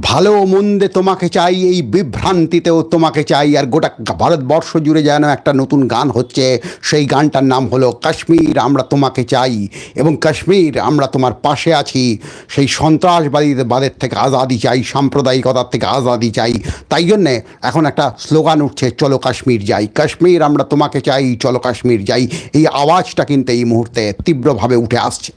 ভালো মন্দে তোমাকে চাই, এই বিভ্রান্তিতেও তোমাকে চাই। আর গোটা ভারতবর্ষ জুড়ে যেন একটা নতুন গান হচ্ছে, সেই গানটার নাম হলো কাশ্মীর আমরা তোমাকে চাই। এবং কাশ্মীর আমরা তোমার পাশে আছি, সেই সন্ত্রাসবাদীদের থেকে আজাদি চাই, সাম্প্রদায়িকতার থেকে আজাদি চাই। তাই জন্যে এখন একটা স্লোগান উঠছে, চলো কাশ্মীর যাই। কাশ্মীর আমরা তোমাকে চাই, চলো কাশ্মীর যাই। এই আওয়াজটা কিন্তু এই মুহূর্তে তীব্রভাবে উঠে আসছে।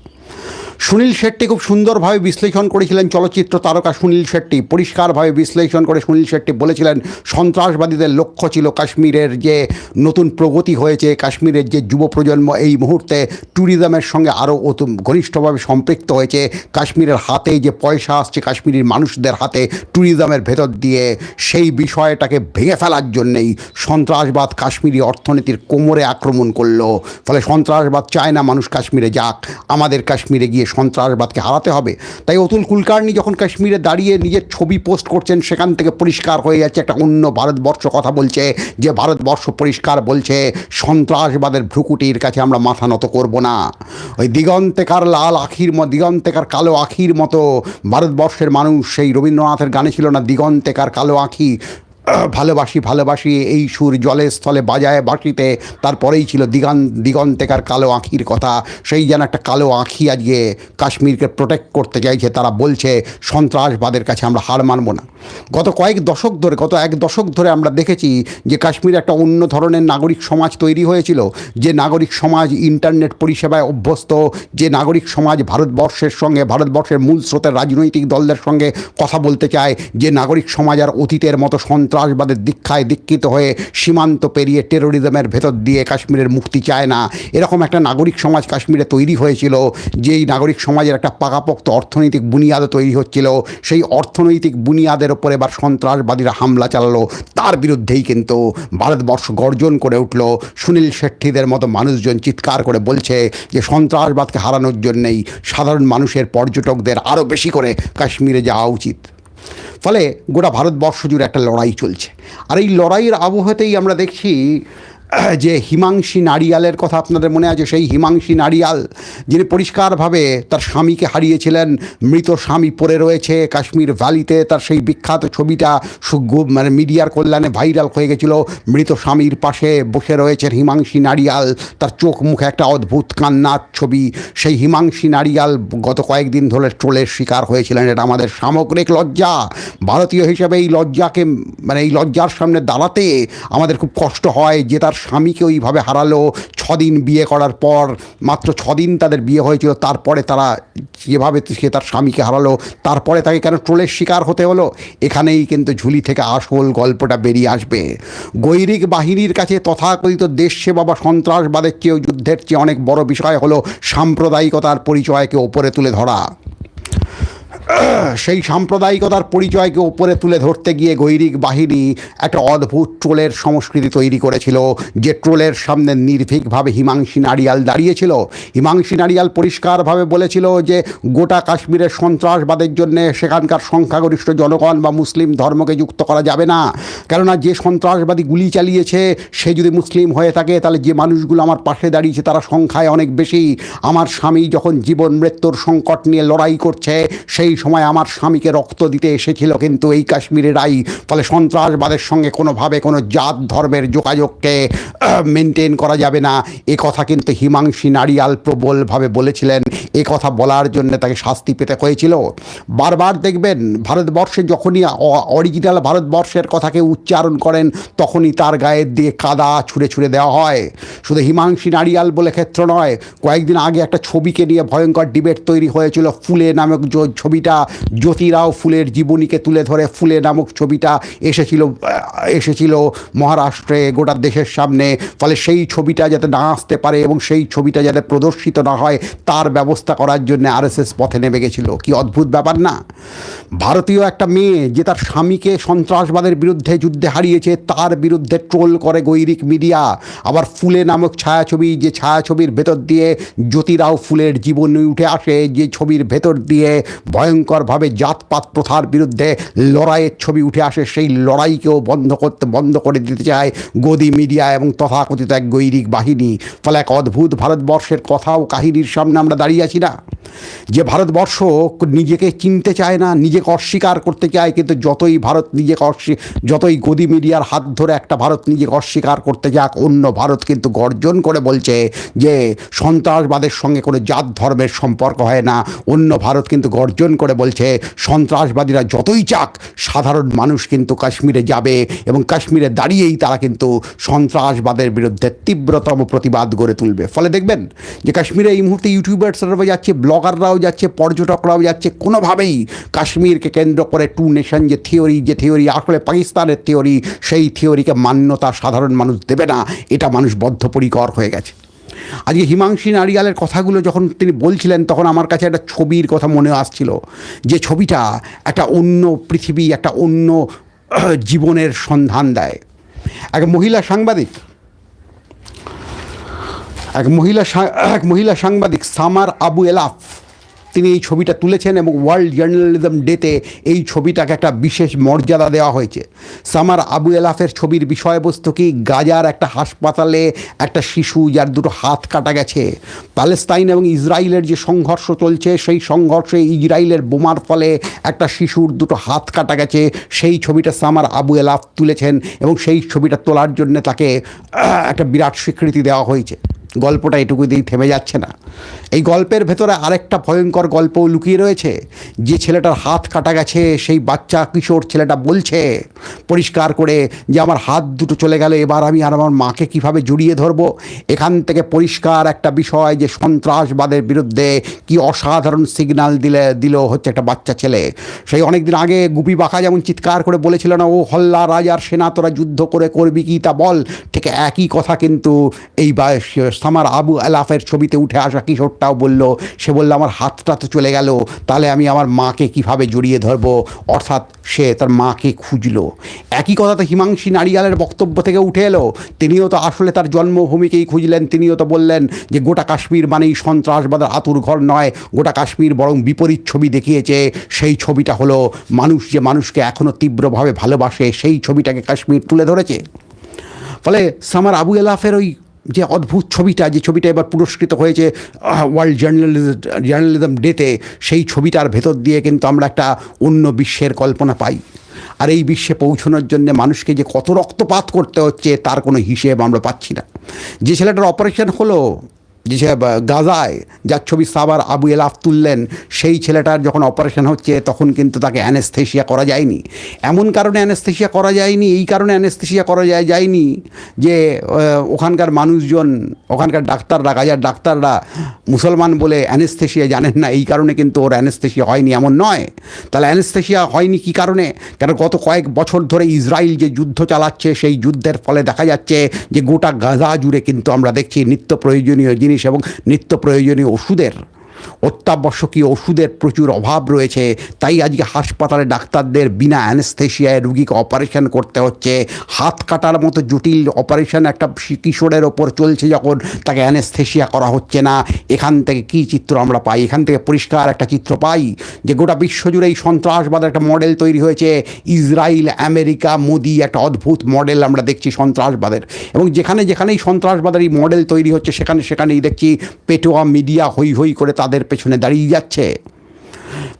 সুনীল শেট্টি খুব সুন্দরভাবে বিশ্লেষণ করেছিলেন চলচ্চিত্র তারকা সুনীল শেট্টি, পরিষ্কারভাবে বিশ্লেষণ করে সুনীল শেট্টি বলেছিলেন, সন্ত্রাসবাদীদের লক্ষ্য ছিল কাশ্মীরের যে নতুন প্রগতি হয়েছে, কাশ্মীরের যে যুব প্রজন্ম এই মুহূর্তে ট্যুরিজমের সঙ্গে আরও ঘনিষ্ঠভাবে সম্পৃক্ত হয়েছে। কাশ্মীরের হাতে যে পয়সা আসছে কাশ্মীরের মানুষদের হাতে ট্যুরিজমের ভেতর দিয়ে, সেই বিষয়টাকে ভেঙে ফেলার জন্যেই সন্ত্রাসবাদ কাশ্মীরি অর্থনীতির কোমরে আক্রমণ করল। ফলে সন্ত্রাসবাদ চায় না মানুষ কাশ্মীরে যাক, আমাদের কাশ্মীরে গিয়ে সন্ত্রাসবাদকে হারাতে হবে। তাই অতুল কুলকার্নি যখন কাশ্মীরে দাঁড়িয়ে নিজের ছবি পোস্ট করছেন, সেখান থেকে পরিষ্কার হয়ে যাচ্ছে একটা অন্য ভারতবর্ষ কথা বলছে, যে ভারতবর্ষ পরিষ্কার বলছে, সন্ত্রাসবাদের ভ্রুকুটির কাছে আমরা মাথা নত করব না। ওই দিগন্তেকার লাল আখির মতো দিগন্তেকার কালো আখির মতো ভারতবর্ষের মানুষ, সেই রবীন্দ্রনাথের গানে ছিল না, দিগন্তেকার কালো আখি। ভালোবাসি ভালোবাসি, এই সুর জলে স্থলে বাজায় বাঁশিতে। তারপরেই ছিল দিগান, দিগন্তেকার কালো আঁখির কথা। সেই যেন একটা কালো আঁখি আজকে কাশ্মীরকে প্রোটেক্ট করতে চাইছে। তারা বলছে, সন্ত্রাসবাদের কাছে আমরা হার মানব না। গত কয়েক দশক ধরে, গত এক দশক ধরে আমরা দেখেছি যে কাশ্মীরে একটা অন্য ধরনের নাগরিক সমাজ তৈরি হয়েছিল। যে নাগরিক সমাজ ইন্টারনেট পরিষেবায় অভ্যস্ত, যে নাগরিক সমাজ ভারতবর্ষের সঙ্গে, ভারতবর্ষের মূল স্রোতের রাজনৈতিক দলদের সঙ্গে কথা বলতে চায়, যে নাগরিক সমাজ আর অতীতের মতো সন্ত্রাসবাদের দীক্ষায় দীক্ষিত হয়ে সীমান্ত পেরিয়ে টেরোরিজমের ভেতর দিয়ে কাশ্মীরের মুক্তি চায় না। এরকম একটা নাগরিক সমাজ কাশ্মীরে তৈরি হয়েছিল, যেই নাগরিক সমাজের একটা পাকাপোক্ত অর্থনৈতিক বুনিয়াদ তৈরি হচ্ছিল, সেই অর্থনৈতিক বুনিয়াদের ওপরে এবার সন্ত্রাসবাদীরা হামলা চালালো। তার বিরুদ্ধেই কিন্তু ভারতবর্ষ গর্জন করে উঠল। সুনীল শেট্টিদের মতো মানুষজন চিৎকার করে বলছে যে, সন্ত্রাসবাদকে হারানোর জন্যেই সাধারণ মানুষের পর্যটকদের আরও বেশি করে কাশ্মীরে যাওয়া উচিত। ফলে গোটা ভারতবর্ষ জুড়ে একটা লড়াই চলছে। আর এই লড়াইয়ের আবহাওয়াতেই আমরা দেখছি যে হিমাংশী নারিয়ালের কথা আপনাদের মনে আছে, সেই হিমাংশী নারিয়াল যিনি পরিষ্কারভাবে তার স্বামীকে হারিয়েছিলেন, মৃত স্বামী পড়ে রয়েছে কাশ্মীর ভ্যালিতে, তার সেই বিখ্যাত ছবিটা মানে মিডিয়ার কল্যাণে ভাইরাল হয়ে গেছিল। মৃত স্বামীর পাশে বসে রয়েছেন হিমাংশী নারিয়াল, তার চোখ মুখে একটা অদ্ভুত কান্নার ছবি। সেই হিমাংশী নারিয়াল গত কয়েকদিন ধরে ট্রোলের শিকার হয়েছিলেন, এটা আমাদের সামগ্রিক লজ্জা। ভারতীয় হিসেবে এই লজ্জাকে মানে এই লজ্জার সামনে দাঁড়াতে আমাদের খুব কষ্ট হয় যে তার স্বামীকে ওইভাবে হারালো, ছদিন বিয়ে করার পর, মাত্র ছদিন তাদের বিয়ে হয়েছিল, তারপরে তারা যেভাবে সে তার স্বামীকে হারালো, তারপরে তাকে কেন ট্রোলের শিকার হতে হলো? এখানেই কিন্তু ঝুলি থেকে আসল গল্পটা বেরিয়ে আসবে। গৈরিক বাহিনীর কাছে তথাকথিত দেশ সেবা বা সন্ত্রাসবাদের চেয়েও যুদ্ধের চেয়ে অনেক বড় বিষয় হলো সাম্প্রদায়িকতার পরিচয়কে ওপরে তুলে ধরা। সেই সাম্প্রদায়িকতার পরিচয়কে ওপরে তুলে ধরতে গিয়ে গৈরিক বাহিনী একটা অদ্ভুত ট্রোলের সংস্কৃতি তৈরি করেছিল, যে ট্রোলের সামনে নির্ভীকভাবে হিমাংশী নারিয়াল দাঁড়িয়েছিল। হিমাংশী নারিয়াল পরিষ্কারভাবে বলেছিল যে গোটা কাশ্মীরের সন্ত্রাসবাদের জন্যে সেখানকার সংখ্যাগরিষ্ঠ জনগণ বা মুসলিম ধর্মকে যুক্ত করা যাবে না। কেননা যে সন্ত্রাসবাদী গুলি চালিয়েছে, সে যদি মুসলিম হয়ে থাকে, তাহলে যে মানুষগুলো আমার পাশে দাঁড়িয়েছে, তারা সংখ্যায় অনেক বেশি। আমার স্বামী যখন জীবন মৃত্যুর সংকট নিয়ে লড়াই করছে, সেই সময় আমার স্বামীকে রক্ত দিতে এসেছিল, কিন্তু এই কাশ্মীরেরাই ফলে সন্ত্রাসবাদের সঙ্গে কোনোভাবে কোনো জাত ধর্মের যোগাযোগকে মেনটেন করা যাবে না। এ কথা কিন্তু হিমাংশী নারিয়াল প্রবলভাবে বলেছিলেন। এ কথা বলার জন্য তাকে শাস্তি পেতে হয়েছিল। বারবার দেখবেন, ভারতবর্ষে যখনই অরিজিনাল ভারতবর্ষের কথাকে উচ্চারণ করেন, তখনই তার গায়ের দিয়ে কাদা ছুঁড়ে ছুঁড়ে দেওয়া হয়। শুধু হিমাংশী নারিয়াল বলে ক্ষেত্র নয়, কয়েকদিন আগে একটা ছবিকে নিয়ে ভয়ঙ্কর ডিবেট তৈরি হয়েছিল, ফুলে নামক জ- ছবিটা জ্যোতিরাও ফুলের জীবনীকে তুলে ধরে ফুলে নামক ছবিটা এসেছিল এসেছিল মহারাষ্ট্রে, গোটা দেশের সামনে। ফলে সেই ছবিটা যাতে না আসতে পারে এবং সেই ছবিটা যাতে প্রদর্শিত না হয়, তার ব্যবস্থা করার জন্য আরএসএস পথে নেমে গেছিল। কি অদ্ভুত ব্যাপার না? ভারতীয় একটা মেয়ে যে তার স্বামীকে সন্ত্রাসবাদের বিরুদ্ধে যুদ্ধে হারিয়েছে, তার বিরুদ্ধে ট্রোল করে গৈরিক মিডিয়া। আবার ফুলে নামক ছায়াছবি, যে ছায়াছবির ভেতর দিয়ে জ্যোতিরাও ফুলের জীবনী উঠে আসে, যে ছবির ভেতর দিয়ে ভয়ঙ্করভাবে জাতপাত প্রথার বিরুদ্ধে লড়াইয়ের ছবি উঠে আসে, সেই লড়াইকেও বন্ধ করতে, বন্ধ করে দিতে চায় গদি মিডিয়া এবং তথাকথিত এক গৈরিক বাহিনী। ফলে এক অদ্ভুত ভারতবর্ষের কথা ও কাহিনীর সামনে আমরা দাঁড়িয়ে আছি না। যে ভারতবর্ষ নিজেকে চিনতে চায় না, নিজেকে অস্বীকার করতে চায়, কিন্তু যতই ভারত নিজেকে অস্বী, যতই গদি মিডিয়ার হাত ধরে একটা ভারত নিজেকে অস্বীকার করতে যাক, অন্য ভারত কিন্তু গর্জন করে বলছে যে সন্ত্রাসবাদের সঙ্গে কোনো জাত ধর্মের সম্পর্ক হয় না, অন্য ভারত কিন্তু গর্জন করে বলছে, সন্ত্রাসবাদীরা যতই চাক, সাধারণ মানুষ কিন্তু কাশ্মীরে যাবে এবং কাশ্মীরে দাঁড়িয়েই তারা কিন্তু সন্ত্রাসবাদের বিরুদ্ধে তীব্রতম প্রতিবাদ গড়ে তুলবে। ফলে দেখবেন যে কাশ্মীরে এই মুহূর্তে ইউটিউবার্সরাও যাচ্ছে, ব্লগাররাও যাচ্ছে, পর্যটকরাও যাচ্ছে, কোনোভাবেই কাশ্মীরকে কেন্দ্র করে টু নেশন যে থিওরি যে থিওরি আসলে পাকিস্তানের থিওরি, সেই থিওরিকে মান্যতা সাধারণ মানুষ দেবে না। এটা মানুষ বদ্ধপরিকর হয়ে গেছে। আজকে হিমাংশী নারিয়ালের কথাগুলো যখন তিনি বলছিলেন, তখন আমার কাছে একটা ছবির কথা মনে আসছিল, যে ছবিটা একটা অন্য পৃথিবী, একটা অন্য জীবনের সন্ধান দেয়। এক মহিলা সাংবাদিক, এক মহিলা এক মহিলা সাংবাদিক, সামার আবু এলাফ তিনি এই ছবিটা তুলেছেন এবং ওয়ার্ল্ড জার্নালিজম ডেতে এই ছবিটাকে একটা বিশেষ মর্যাদা দেওয়া হয়েছে। সামার আবু এলাফের ছবির বিষয়বস্তু কি? গাজার একটা হাসপাতালে একটা শিশু যার দুটো হাত কাটা গেছে। প্যালেস্তাইন এবং ইসরায়েলের যে সংঘর্ষ চলছে, সেই সংঘর্ষে ইসরায়েলের বোমার ফলে একটা শিশুর দুটো হাত কাটা গেছে। সেই ছবিটা সামার আবু এলাফ তুলেছেন এবং সেই ছবিটা তোলার জন্য তাকে একটা বিরাট স্বীকৃতি দেওয়া হয়েছে। গল্পটা এটুকু দিয়েই থেমে যাচ্ছে না। এই গল্পের ভেতরে আরেকটা ভয়ঙ্কর গল্পও লুকিয়ে রয়েছে। যে ছেলেটার হাত কাটা গেছে, সেই বাচ্চা কিশোর ছেলেটা বলছে, পরিষ্কার করে যে আমার হাত দুটো চলে গেল, এবার আমি আর আমার মাকে কীভাবে জড়িয়ে ধরবো? এখান থেকে পরিষ্কার একটা বিষয় যে সন্ত্রাসবাদের বিরুদ্ধে কি অসাধারণ সিগন্যাল দিলে, দিল হচ্ছে একটা বাচ্চা ছেলে। সেই অনেক দিন আগে গুপি বাঁকা যেমন চিৎকার করে বলেছিল না, ও হল্লা রাজার সেনা, তোরা যুদ্ধ করে করবি কি তা বল? ঠিক একই কথা কিন্তু এই বা সামার আবু আলাফের ছবিতে উঠে আসা কিশোরটাও বলল, সে বলল, আমার হাতটা তো চলে গেল, তাহলে আমি আমার মাকে কীভাবে জড়িয়ে ধরবো? অর্থাৎ সে তার মাকে খুঁজলো। একই কথা তো হিমাংশী নারিয়ালের বক্তব্য থেকে উঠে এলো। তিনিও তো আসলে তার জন্মভূমিকেই খুঁজলেন। তিনিও তো বললেন যে, গোটা কাশ্মীর মানেই সন্ত্রাসবাদের আতুর ঘর নয়, গোটা কাশ্মীর বরং বিপরীত ছবি দেখিয়েছে। সেই ছবিটা হলো মানুষ যে মানুষকে এখনও তীব্রভাবে ভালোবাসে, সেই ছবিটাকে কাশ্মীর তুলে ধরেছে। ফলে সামার আবু এলাফের ওই যে অদ্ভুত ছবিটা, যে ছবিটা এবার পুরস্কৃত হয়েছে ওয়ার্ল্ড জার্নালিজম জার্নালিজম ডেতে সেই ছবিটার ভেতর দিয়ে কিন্তু আমরা একটা অন্য বিশ্বের কল্পনা পাই। আর এই বিশ্বে পৌঁছানোর জন্য মানুষকে যে কত রক্তপাত করতে হচ্ছে, তার কোনো হিসেব আমরা পাচ্ছি না। যে ছেলেটার অপারেশন হলো যে গাজায় যার ছবি সাবার আবু এলাফ তুললেন, সেই ছেলেটার যখন অপারেশন হচ্ছে, তখন কিন্তু তাকে অ্যানেস্থেশিয়া করা যায়নি। এমন কারণে অ্যানেস্থেশিয়া করা যায়নি, এই কারণে অ্যানেস্থেশিয়া করা যায়, যায়নি যে ওখানকার মানুষজন, ওখানকার ডাক্তাররা, গাজার ডাক্তাররা মুসলমান বলে অ্যানেস্থেশিয়া জানেন না, এই কারণে কিন্তু ওর অ্যানেস্থেশিয়া হয়নি, এমন নয়। তাহলে অ্যানেস্থেশিয়া হয়নি কি কারণে? কেন গত কয়েক বছর ধরে ইসরায়েল যে যুদ্ধ চালাচ্ছে, সেই যুদ্ধের ফলে দেখা যাচ্ছে যে গোটা গাজা জুড়ে কিন্তু আমরা দেখছি নিত্য প্রয়োজনীয় জিনিস এবং নিত্য প্রয়োজনীয় ওষুধের অত্যাবশ্যকীয় ওষুধের প্রচুর অভাব রয়েছে। তাই আজকে হাসপাতালে ডাক্তারদের বিনা অ্যানেস্থেশিয়ায় রুগীকে অপারেশন করতে হচ্ছে। হাত কাটার মতো জটিল অপারেশন একটা কিশোরের ওপর চলছে যখন তাকে অ্যানেস্থেশিয়া করা হচ্ছে না। এখান থেকে কী চিত্র আমরা পাই? এখান থেকে পরিষ্কার একটা চিত্র পাই যে গোটা বিশ্বজুড়ে এই সন্ত্রাসবাদের একটা মডেল তৈরি হয়েছে। ইসরায়েল, আমেরিকা, মোদি একটা অদ্ভুত মডেল আমরা দেখছি সন্ত্রাসবাদের। এবং যেখানে যেখানেই সন্ত্রাসবাদের এই মডেল তৈরি হচ্ছে, সেখানে সেখানেই দেখছি পেটোয়া মিডিয়া হই হই করে তাদের পেছনে দাঁড়িয়ে যাচ্ছে।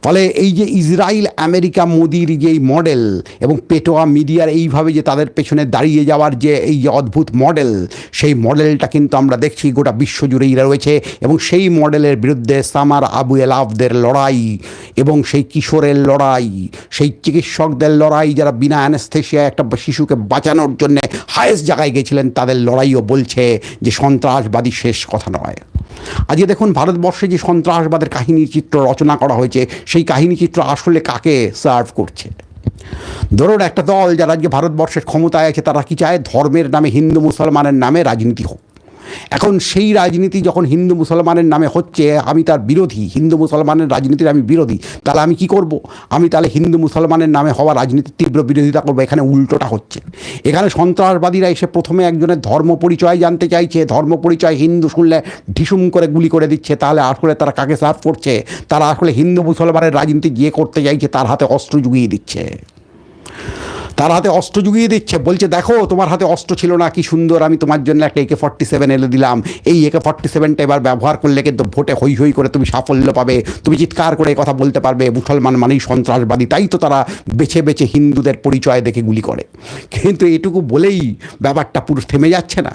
ফলে এই যে ইসরায়েল, আমেরিকা, মোদির যে মডেল এবং পেটোয়া মিডিয়ার এইভাবে যে তাদের পেছনে দাঁড়িয়ে যাওয়ার যে এই যে অদ্ভুত মডেল সেই মডেলটা কিন্তু আমরা দেখছি গোটা বিশ্বজুড়েই রয়েছে এবং সেই মডেলের বিরুদ্ধে সামার আবু এলাফদের লড়াই এবং সেই কিশোরের লড়াই, সেই চিকিৎসকদের লড়াই, যারা বিনা অ্যানেস্থেশিয়ায় একটা শিশুকে বাঁচানোর জন্যে হায়েস্ট জায়গায় গেছিলেন, তাদের লড়াইও বলছে যে সন্ত্রাসবাদী শেষ কথা নয়। আজকে দেখুন ভারতবর্ষে যে সন্ত্রাসবাদের কাহিনী চিত্র রচনা করা হয়েছে, সেই কাহিনী চিত্র আসলে কাকে সার্ভ করছে? ধরুন একটা দল যারা আজকে ভারতবর্ষের ক্ষমতায় আছে, তারা কি চায় ধর্মের নামে, হিন্দু মুসলমানের নামে রাজনীতি হোক। এখন সেই রাজনীতি যখন হিন্দু মুসলমানের নামে হচ্ছে, আমি তার বিরোধী। হিন্দু মুসলমানের রাজনীতির আমি বিরোধী। তাহলে আমি কি করব? আমি তাহলে হিন্দু মুসলমানের নামে হওয়া রাজনীতির তীব্র বিরোধিতা করব, এখানে উল্টোটা হচ্ছে। এখানে সন্ত্রাসবাদীরা এসে প্রথমে একজনের ধর্ম পরিচয় জানতে চাইছে, ধর্ম পরিচয় হিন্দু শুনলে ঢিসুম করে গুলি করে দিচ্ছে, তাহলে আসলে তারা কাকে সার্ভ করছে? তারা আসলে হিন্দু মুসলমানের রাজনীতি যে করতে চাইছে, তার হাতে অস্ত্র জুগিয়ে দিচ্ছে। তার হাতে অস্ত্র জুগিয়ে দিচ্ছে, বলছে, দেখো, তোমার হাতে অস্ত্র ছিল না, কি সুন্দর, আমি তোমার জন্য একটা একে ফর্টি সেভেন এনে দিলাম। এই একে ফর্টি সেভেনটা এবার ব্যবহার করলে কিন্তু ভোটে হই হই করে তুমি সাফল্য পাবে। তুমি চিৎকার করে কথা বলতে পারবে, মুসলমান মানেই সন্ত্রাসবাদী, তাই তো তারা বেছে বেছে হিন্দুদের পরিচয় দেখে গুলি করে। কিন্তু এটুকু বলেই ব্যাপারটা পুরো থেমে যাচ্ছে না।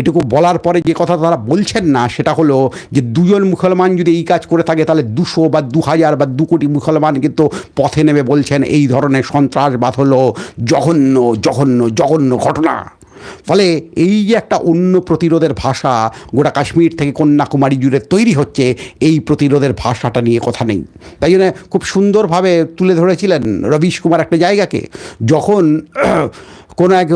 এটুকু বলার পরে যে কথা তারা বলছেন না, সেটা হলো যে দুজন মুসলমান যদি এই কাজ করে থাকে, তাহলে দুশো বা দু হাজার বা দু কোটি মুসলমান কিন্তু পথে নেমে বলছেন, এই ধরনের সন্ত্রাসবাদ হলো জঘন্য জঘন্য জঘন্য ঘটনা। ফলে এই যে একটা অন্য প্রতিরোধের ভাষা গোটা কাশ্মীর থেকে কন্যাকুমারী জুড়ে তৈরি হচ্ছে, এই প্রতিরোধের ভাষাটা নিয়ে কথা নেই। তাই জন্য খুব সুন্দরভাবে তুলে ধরেছিলেন রবিশ কুমার একটা জায়গাকে, যখন কোনো এক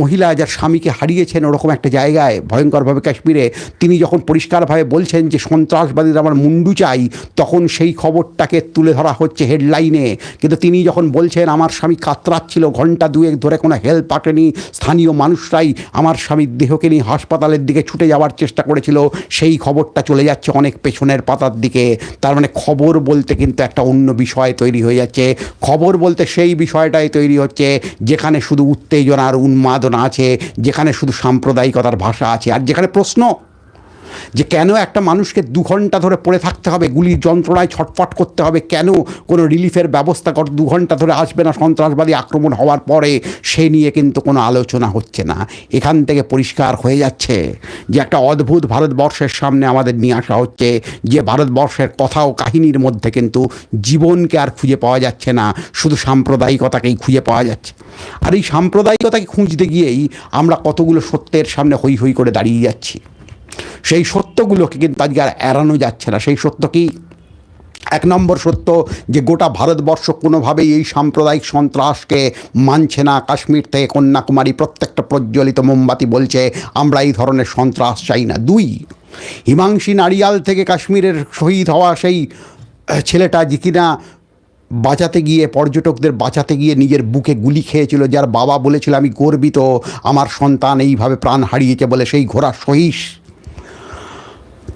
মহিলা যার স্বামীকে হারিয়েছেন ওরকম একটা জায়গায়, ভয়ঙ্করভাবে কাশ্মীরে, তিনি যখন পরিষ্কারভাবে বলছেন যে সন্ত্রাসবাদীরা আমার মুন্ডু চাই, তখন সেই খবরটাকে তুলে ধরা হচ্ছে হেডলাইনে। কিন্তু তিনি যখন বলছেন, আমার স্বামী কাতরাচ্ছিল ঘণ্টা দুয়েক ধরে কোনো হেল্প পাটেনি স্থানীয় মানুষরাই আমার স্বামীর দেহকে নিয়ে হাসপাতালের দিকে ছুটে যাওয়ার চেষ্টা করেছিল, সেই খবরটা চলে যাচ্ছে অনেক পেছনের পাতার দিকে। তার মানে খবর বলতে কিন্তু একটা অন্য বিষয় তৈরি হয়ে যাচ্ছে। খবর বলতে সেই বিষয়টাই তৈরি হচ্ছে, যেখানে শুধু উত্তেজনা আর উন্মাদনা আছে যেখানে শুধু সাম্প্রদায়িকতার ভাষা আছে আর যেখানে প্রশ্ন যে কেন একটা মানুষকে দু ঘণ্টা ধরে পড়ে থাকতে হবে, গুলির যন্ত্রণায় ছটফট করতে হবে, কেন কোনো রিলিফের ব্যবস্থা কর, দু ঘণ্টা ধরে আসবে না সন্ত্রাসবাদী আক্রমণ হওয়ার পরে, সে নিয়ে কিন্তু কোনো আলোচনা হচ্ছে না। এখান থেকে পরিষ্কার হয়ে যাচ্ছে যে একটা অদ্ভুত ভারতবর্ষের সামনে আমাদের নিয়ে আসা হচ্ছে, যে ভারতবর্ষের কথা ও কাহিনীর মধ্যে কিন্তু জীবনকে আর খুঁজে পাওয়া যাচ্ছে না, শুধু সাম্প্রদায়িকতাকেই খুঁজে পাওয়া যাচ্ছে। আর এই সাম্প্রদায়িকতাকে খুঁজতে গিয়েই আমরা কতগুলো সত্যের সামনে হই হই করে দাঁড়িয়ে যাচ্ছি। সেই সত্যগুলোকে কিন্তু আজকে আর এড়ানো যাচ্ছে না। সেই সত্য কি? এক নম্বর সত্য যে গোটা ভারতবর্ষ কোনোভাবেই এই সাম্প্রদায়িক সন্ত্রাসকে মানছে না। কাশ্মীর থেকে কন্যাকুমারী প্রত্যেকটা প্রজ্বলিত মোমবাতি বলছে, আমরা এই ধরনের সন্ত্রাস চাই না। দুই, হিমাংশী নারিয়াল থেকে কাশ্মীরের শহীদ হওয়া সেই ছেলেটা যে কিনা বাঁচাতে গিয়ে, পর্যটকদের বাঁচাতে গিয়ে নিজের বুকে গুলি খেয়েছিল, যার বাবা বলেছিল, আমি গর্বিত, আমার সন্তান এইভাবে প্রাণ হারিয়েছে বলে সেই ঘোড়া সহিস।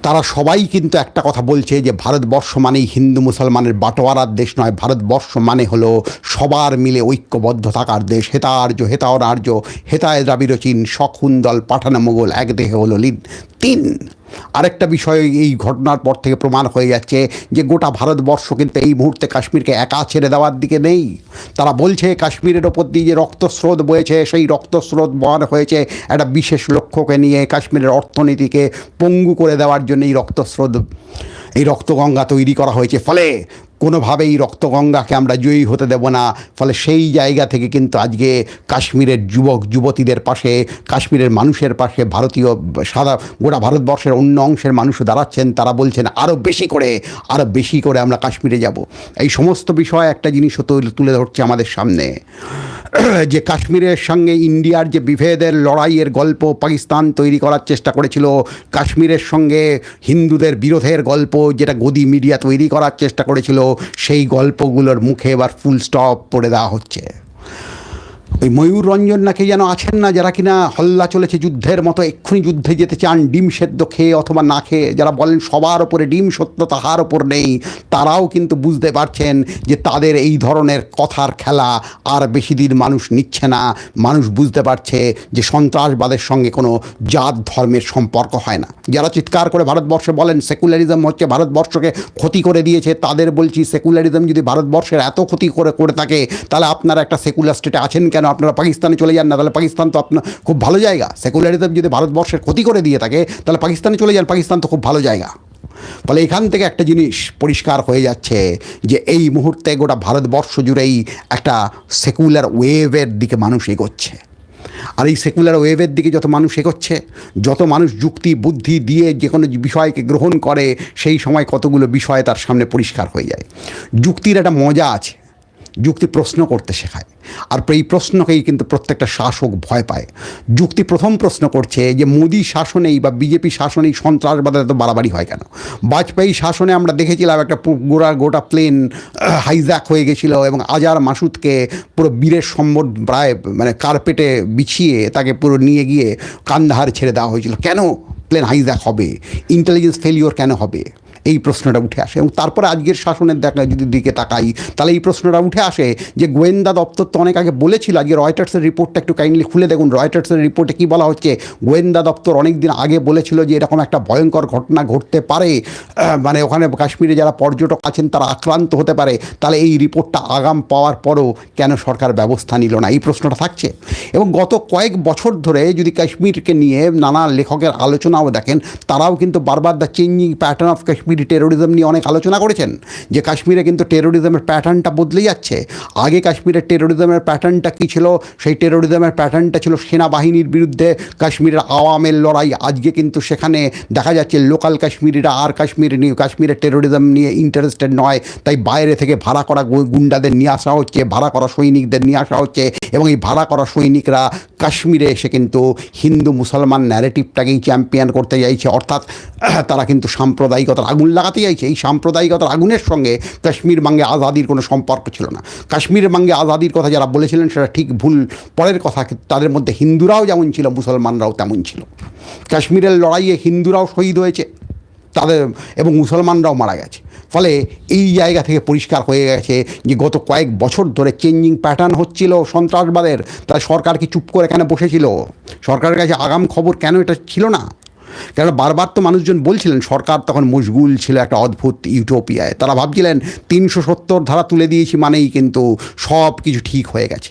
তারা সবাই কিন্তু একটা কথা বলছে যে ভারতবর্ষ মানেই হিন্দু মুসলমানের বাটোয়ারার দেশ নয়, ভারতবর্ষ মানে হলো সবার মিলে ঐক্যবদ্ধ থাকার দেশ। হেতা আর্য হেতার্য হেতাওরার্য হেতায় দ্রাবিরচিন সখুন্দল পাঠানো মোগল এক দেহে হলো লিন। তিন আরেকটা বিষয়, এই ঘটনার পর থেকে প্রমাণ হয়ে যাচ্ছে যে গোটা ভারতবর্ষ কিন্তু এই মুহূর্তে কাশ্মীরকে একা ছেড়ে দেওয়ার দিকে নেই। তারা বলছে, কাশ্মীরের ওপর দিয়ে যে রক্তস্রোত বয়েছে, সেই রক্তস্রোত বহন হয়েছে একটা বিশেষ লক্ষ্যকে নিয়ে কাশ্মীরের অর্থনীতিকে পঙ্গু করে দেওয়ার জন্য এই রক্তস্রোত, এই রক্তগঙ্গা তৈরি করা হয়েছে। ফলে কোনোভাবেই রক্তগঙ্গাকে আমরা জয়ী হতে দেব না। ফলে সেই জায়গা থেকে কিন্তু আজকে কাশ্মীরের যুবক, যুবতীদের পাশে, কাশ্মীরের মানুষের পাশে ভারতীয় সাদা, গোটা ভারতবর্ষের অন্য অংশের মানুষও দাঁড়াচ্ছেন। তারা বলছেন আরও বেশি করে আরও বেশি করে আমরা কাশ্মীরে যাব। এই সমস্ত বিষয় একটা জিনিসও তুলে ধরছে আমাদের সামনে। যে কাশ্মীরের সঙ্গে ইন্ডিয়ার যে বিভেদের লড়াইয়ের গল্প পাকিস্তান তৈরি করার চেষ্টা করেছিল, কাশ্মীরের সঙ্গে হিন্দুদের বিরোধের গল্প যেটা গদি মিডিয়া তৈরি করার চেষ্টা করেছিল, সেই গল্পগুলোর মুখে এবার ফুল স্টপ পড়ে দেওয়া হচ্ছে। ওই ময়ূর রঞ্জন নাকি যেন আছেন না, যারা কিনা হল্লা চলেছে যুদ্ধের মতো, এক্ষুনি যুদ্ধে যেতে চান, ডিম সেদ্ধ খেয়ে অথবা না খেয়ে, যারা বলেন সবার ওপরে ডিম সত্য তাহার ওপর নেই, তারাও কিন্তু বুঝতে পারছেন যে তাদের এই ধরনের কথার খেলা আর বেশি দিন মানুষ নিচ্ছে না। মানুষ বুঝতে পারছে যে সন্ত্রাসবাদের সঙ্গে কোনো জাত ধর্মের সম্পর্ক হয় না। যারা চিৎকার করে ভারতবর্ষে বলেন, সেকুলারিজম হচ্ছে ভারতবর্ষকে ক্ষতি করে দিয়েছে তাদের বলছি, সেকুলারিজম যদি ভারতবর্ষের এত ক্ষতি করে করে থাকে, তাহলে আপনারা একটা সেকুলার স্টেটে আছেন কেন? আপনারা পাকিস্তানে চলে যান না, তাহলে পাকিস্তান তো আপনার খুব ভালো জায়গা। সেকুলারিজম যদি ভারতবর্ষের ক্ষতি করে দিয়ে থাকে, তাহলে পাকিস্তানে চলে যান, পাকিস্তান তো খুব ভালো জায়গা। ফলে এখান থেকে একটা জিনিস পরিষ্কার হয়ে যাচ্ছে, যে এই মুহূর্তে গোটা ভারতবর্ষ জুড়েই একটা সেকুলার ওয়েভের দিকে মানুষ এগোচ্ছে। আর এই সেকুলার ওয়েভের দিকে যত মানুষ এগোচ্ছে, যত মানুষ যুক্তি, বুদ্ধি দিয়ে যে কোনো বিষয়কে গ্রহণ করে, সেই সময় কতগুলো বিষয় তার সামনে পরিষ্কার হয়ে যায়। যুক্তির একটা মজা আছে। যুক্তি প্রশ্ন করতে শেখায়। আর এই প্রশ্নকেই কিন্তু প্রত্যেকটা শাসক ভয় পায়। যুক্তি প্রথম প্রশ্ন করছে যে, মোদী শাসনেই বা বিজেপি শাসনেই সন্ত্রাসবাদের এত বাড়াবাড়ি হয় কেন? বাজপেয়ী শাসনে আমরা দেখেছিলাম একটা গোড়া গোটা প্লেন হাইজ্যাক হয়ে গেছিল এবং আজার মাসুদকে পুরো বীরের সম্বর প্রায় মানে কার্পেটে বিছিয়ে তাকে পুরো নিয়ে গিয়ে কান্দাহার ছেড়ে দেওয়া হয়েছিল। কেন প্লেন হাইজ্যাক হবে? ইন্টেলিজেন্স ফেলিওর কেন হবে? এই প্রশ্নটা উঠে আসে। এবং তারপরে আজকের শাসনের দেখা যদি দিকে তাকাই, তাহলে এই প্রশ্নটা উঠে আসে যে গোয়েন্দা দপ্তর তো অনেক আগে বলেছিল, আজকে রয়টার্সের রিপোর্টটা একটু কাইন্ডলি খুলে দেখুন। রয়টার্সের রিপোর্টে কী বলা হচ্ছে? গোয়েন্দা দপ্তর অনেক দিন আগে বলেছিল যে এরকম একটা ভয়ঙ্কর ঘটনা ঘটতে পারে। মানে ওখানে কাশ্মীরে যারা পর্যটক আছেন, তারা আক্রান্ত হতে পারে। তাহলে এই রিপোর্টটা আগাম পাওয়ার পরও কেন সরকার ব্যবস্থা নিল না? এই প্রশ্নটা থাকছে। এবং গত কয়েক বছর ধরে যদি কাশ্মীরকে নিয়ে নানা লেখকের আলোচনাও দেখেন, তারাও কিন্তু বারবার the changing pattern of Kashmiri terrorism নিয়ে অনেক আলোচনা করেছেন, যে কাশ্মীরে কিন্তু টেরোরিজমের প্যাটার্নটা বদলে যাচ্ছে। আগে কাশ্মীরের টেরোরিজমের প্যাটার্নটা কী ছিল? সেই টেরোরিজমের প্যাটার্নটা ছিল সেনাবাহিনীর বিরুদ্ধে কাশ্মীরের আওয়ামের লড়াই। আজকে কিন্তু সেখানে দেখা যাচ্ছে লোকাল কাশ্মীরিরা আর কাশ্মীর নিয়ে, কাশ্মীরের টেরোরিজম নিয়ে ইন্টারেস্টেড নয়। তাই বাইরে থেকে ভাড়া করা গুন্ডাদের নিয়ে আসা হচ্ছে, ভাড়া করা সৈনিকদের নিয়ে আসা হচ্ছে এবং এই ভাড়া করা সৈনিকরা কাশ্মীরে এসে কিন্তু হিন্দু মুসলমান ন্যারেটিভটাকেই চ্যাম্পিয়ন করতে চাইছে অর্থাৎ তারা কিন্তু সাম্প্রদায়িকতার আগুন লাগাতে চাইছে এই সাম্প্রদায়িকতার আগুনের সঙ্গে কাশ্মীর মাঙ্গে আজাদির কোনো সম্পর্ক ছিল না। কাশ্মীরের মাঙ্গে আজাদির কথা যারা বলেছিলেন, সেটা ঠিক ভুল। পরের কথা, তাদের মধ্যে হিন্দুরাও যেমন ছিল, মুসলমানরাও তেমন ছিল। কাশ্মীরের লড়াইয়ে হিন্দুরাও শহীদ হয়েছে। তাদের এবং মুসলমানরাও মারা গেছে। ফলে এই জায়গা থেকে পরিষ্কার হয়ে গেছে যে গত কয়েক বছর ধরে চেঞ্জিং প্যাটার্ন হচ্ছিল সন্ত্রাসবাদের। তাই সরকার কি চুপ করে কেন বসেছিল? সরকারের কাছে আগাম খবর কেন এটা ছিল না? কেন বারবার তো মানুষজন বলছিলেন, সরকার তখন মশগুল ছিল একটা অদ্ভুত ইউটোপিয়ায় তারা ভাবছিলেন, তিনশো সত্তর ধারা তুলে দিয়েছি মানেই কিন্তু সব কিছু ঠিক হয়ে গেছে।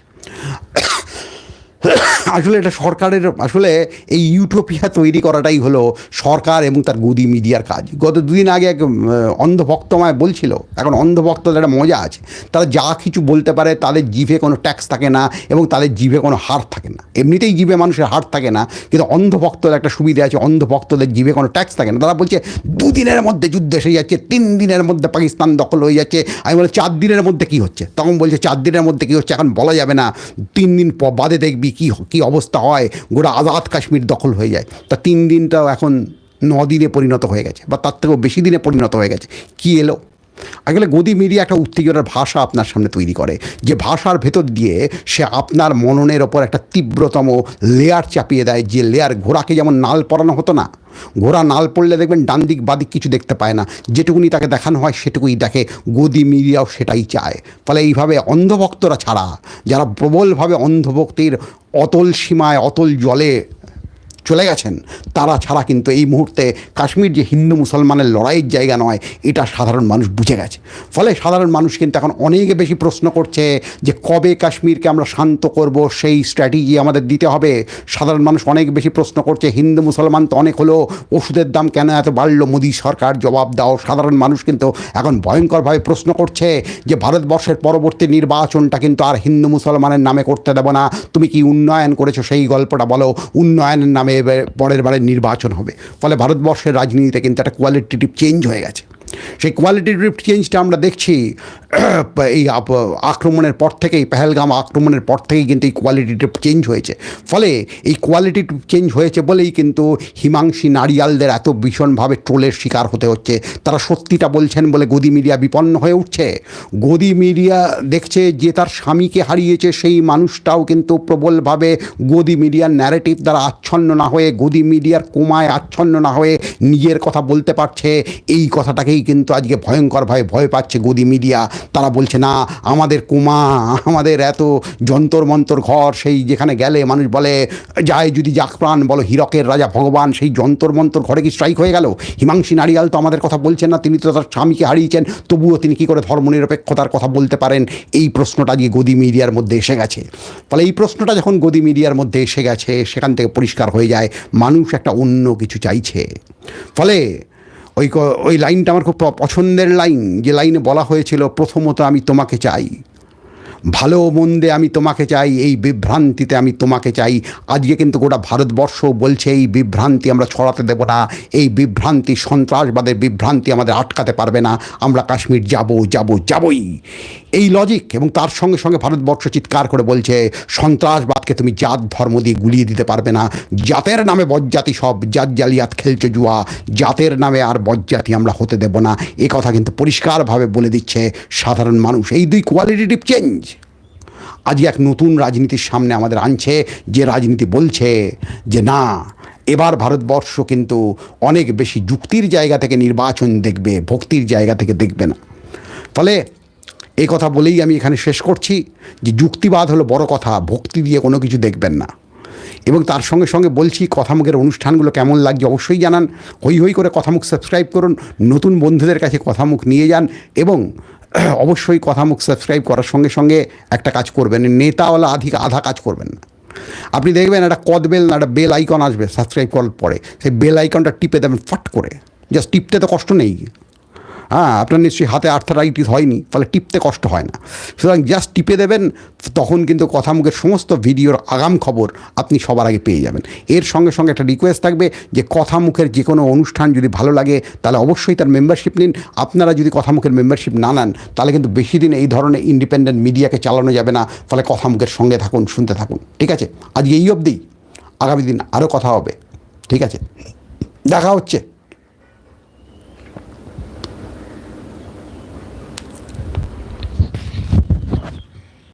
আসলে এটা সরকারের আসলে এই ইউটোপিয়া তৈরি করাটাই হলো সরকার এবং তার গদি মিডিয়ার কাজ। গত দুদিন আগে এক উম, অন্ধভক্ত আমায় বলছিল এখন অন্ধভক্তদের একটা মজা আছে। তারা যা কিছু বলতে পারে তাদের জিভে কোনো ট্যাক্স থাকে না এবং তাদের জিভে কোনো হার থাকে না। এমনিতেই জিভে মানুষের হার থাকে না কিন্তু অন্ধভক্তদের একটা সুবিধা আছে অন্ধভক্তদের জিভে কোনো ট্যাক্স থাকে না। তারা বলছে দুদিনের মধ্যে যুদ্ধ এসে যাচ্ছে তিন দিনের মধ্যে পাকিস্তান দখল হয়ে যাচ্ছে। আমি বলে চার দিনের মধ্যে কী হচ্ছে? তখন বলছে চার দিনের মধ্যে কী হচ্ছে? এখন বলা যাবে না তিন দিন বাদে দেখবি কী কী অবস্থা হয়? গোটা আজাদ কাশ্মীর দখল হয়ে যায়। তা তিন দিনটাও এখন ন দিনে পরিণত হয়ে গেছে, বা তার থেকেও বেশি দিনে পরিণত হয়ে গেছে। কী এলো? আসলে গদি মিডিয়া একটা উত্তেজনার ভাষা আপনার সামনে তৈরি করে। যে ভাষার ভেতর দিয়ে সে আপনার মননের ওপর একটা তীব্রতম লেয়ার চাপিয়ে দেয়, যে লেয়ার ঘোড়াকে যেমন নাল পরানো হতো না, ঘোড়া নাল পড়লে দেখবেন ডান দিক বাদিক কিছু দেখতে পায় না। যেটুকুনি তাকে দেখানো হয় সেটুকুই দেখে গদি মিডিয়াও সেটাই চায়। ফলে এইভাবে অন্ধভক্তরা ছাড়া, যারা প্রবলভাবে অন্ধভক্তির অতল সীমায়, অতল জলে চলে গেছেন, তারা ছাড়া কিন্তু এই মুহূর্তে কাশ্মীর যে হিন্দু মুসলমানের লড়াইয়ের জায়গা নয়, এটা সাধারণ মানুষ বুঝে গেছে। ফলে সাধারণ মানুষ কিন্তু এখন অনেক বেশি প্রশ্ন করছে যে কবে কাশ্মীরকে আমরা শান্ত করব, সেই স্ট্র্যাটেজি আমাদের দিতে হবে। সাধারণ মানুষ অনেক বেশি প্রশ্ন করছে, হিন্দু মুসলমান তো অনেক হলো, ওষুধের দাম কেন এত বাড়লো? মোদী সরকার জবাব দাও। সাধারণ মানুষ কিন্তু এখন ভয়ঙ্করভাবে প্রশ্ন করছে যে ভারতবর্ষের পরবর্তী নির্বাচনটা কিন্তু আর হিন্দু মুসলমানের নামে করতে দেবো না। তুমি কি উন্নয়ন করেছ সেই গল্পটা বলো। উন্নয়নের নামে এবার পরের বারে নির্বাচন হবে। ফলে ভারতবর্ষের রাজনীতিতে কিন্তু একটা কোয়ালিটেটিভ চেঞ্জ হয়ে গেছে। সেই কোয়ালিটেটিভ চেঞ্জটা আমরা দেখছি, এই আক্রমণের পর থেকেই, পেহেলগাম আক্রমণের পর থেকেই কিন্তু এই কোয়ালিটিটিভ চেঞ্জ হয়েছে। ফলে এই কোয়ালিটিটিভ চেঞ্জ হয়েছে বলেই কিন্তু হিমাংশী নারিয়ালদের এত ভীষণভাবে ট্রোলের শিকার হতে হচ্ছে। তারা সত্যিটা বলছেন বলে গদি মিডিয়া বিপন্ন হয়ে উঠছে। গদি মিডিয়া দেখছে যে তার স্বামীকে হারিয়েছে সেই মানুষটাও কিন্তু প্রবলভাবে গদি মিডিয়ার ন্যারেটিভ দ্বারা আচ্ছন্ন না হয়ে, গদি মিডিয়ার কোমায় আচ্ছন্ন না হয়ে নিজের কথা বলতে পারছে। এই কথাটাকেই কিন্তু আজকে ভয়ঙ্করভাবে ভয় পাচ্ছে গদি মিডিয়া। তারা বলছে, না, আমাদের কুমা, আমাদের এত যন্তর মন্তর ঘর, সেই যেখানে গেলে মানুষ বলে, যায় যদি যাক প্রাণ বলো হীরকের রাজা ভগবান, সেই যন্তর মন্তর ঘরে কি স্ট্রাইক হয়ে গেল? হিমাংশী নারিয়াল তো আমাদের কথা বলছেন না, তিনি তো তার স্বামীকে হারিয়েছেন, তবুও তিনি কী করে ধর্মনিরপেক্ষতার কথা বলতে পারেন? এই প্রশ্নটা আজকে গদি মিডিয়ার মধ্যে এসে গেছে। ফলে এই প্রশ্নটা যখন গদি মিডিয়ার মধ্যে এসে গেছে, সেখান থেকে পরিষ্কার হয়ে যায়, মানুষ একটা অন্য কিছু চাইছে। ফলে ওই ওই লাইনটা আমার খুব পছন্দের লাইন। যে লাইনে বলা হয়েছিল, প্রথমত আমি তোমাকে চাই। ভালো মন্দে আমি তোমাকে চাই। এই বিভ্রান্তিতে আমি তোমাকে চাই। আজকে কিন্তু গোটা ভারতবর্ষ বলছে, এই বিভ্রান্তি আমরা ছড়াতে দেব না। এই বিভ্রান্তি সন্ত্রাসবাদের বিভ্রান্তি আমাদের আটকাতে পারবে না। আমরা কাশ্মীর যাব যাব, যাবই। এই লজিক এবং তার সঙ্গে সঙ্গে ভারতবর্ষ চিৎকার করে বলছে, সন্ত্রাসবাদকে তুমি জাত ধর্ম দিয়ে গুলিয়ে দিতে পারবে না। জাতের নামে বজ্জাতি সব, জাত জালিয়াত খেলছে জুয়া। জাতের নামে আর বজ্জাতি আমরা হতে দেব না। এ কথা কিন্তু পরিষ্কারভাবে বলে দিচ্ছে সাধারণ মানুষ। এই দুই কোয়ালিটেটিভ চেঞ্জ আজ এক নতুন রাজনীতির সামনে আমাদের আনছে। যে রাজনীতি বলছে যে না, এবার ভারতবর্ষ কিন্তু অনেক বেশি যুক্তির জায়গা থেকে নির্বাচন দেখবে, ভক্তির জায়গা থেকে দেখবে না। ফলে এই কথা বলেই আমি এখানে শেষ করছি যে যুক্তিবাদ হলো বড় কথা, ভক্তি দিয়ে কোনো কিছু দেখবেন না। এবং তার সঙ্গে সঙ্গে বলছি, কথামুখের অনুষ্ঠানগুলো কেমন লাগছে অবশ্যই জানান। হই হই করে কথামুখ সাবস্ক্রাইব করুন, নতুন বন্ধুদের কাছে কথামুখ নিয়ে যান এবং অবশ্যই কথামুখ সাবস্ক্রাইব করার সঙ্গে সঙ্গে একটা কাজ করবেন, নেতাওয়ালা আধিক আধা কাজ করবেন না। আপনি দেখবেন একটা কদ বেল না একটা বেল আইকন আসবে সাবস্ক্রাইব করার পরে। সেই বেল আইকনটা টিপে দেবেন ফট করে। জাস্ট টিপতে তো কষ্ট নেই। হ্যাঁ আপনার নিশ্চয়ই হাতে আর্থারাইটিস হয়নি ফলে টিপতে কষ্ট হয় না। সুতরাং জাস্ট টিপে দেবেন, তখন কিন্তু কথা মুখের সমস্ত ভিডিওর আগাম খবর আপনি সবার আগে পেয়ে যাবেন। এর সঙ্গে সঙ্গে একটা রিকোয়েস্ট থাকবে যে কথা মুখের যে কোনো অনুষ্ঠান যদি ভালো লাগে, তাহলে অবশ্যই তার মেম্বারশিপ নিন। আপনারা যদি কথা মুখের মেম্বারশিপ না নেন, তাহলে কিন্তু বেশি দিন এই ধরনের ইন্ডিপেন্ডেন্ট মিডিয়াকে চালানো যাবে না, ফলে কথা মুখের সঙ্গে থাকুন, শুনতে থাকুন। ঠিক আছে? আজকে এই অবধি। আগামী দিন আরও কথা হবে। ঠিক আছে? দেখা হচ্ছে।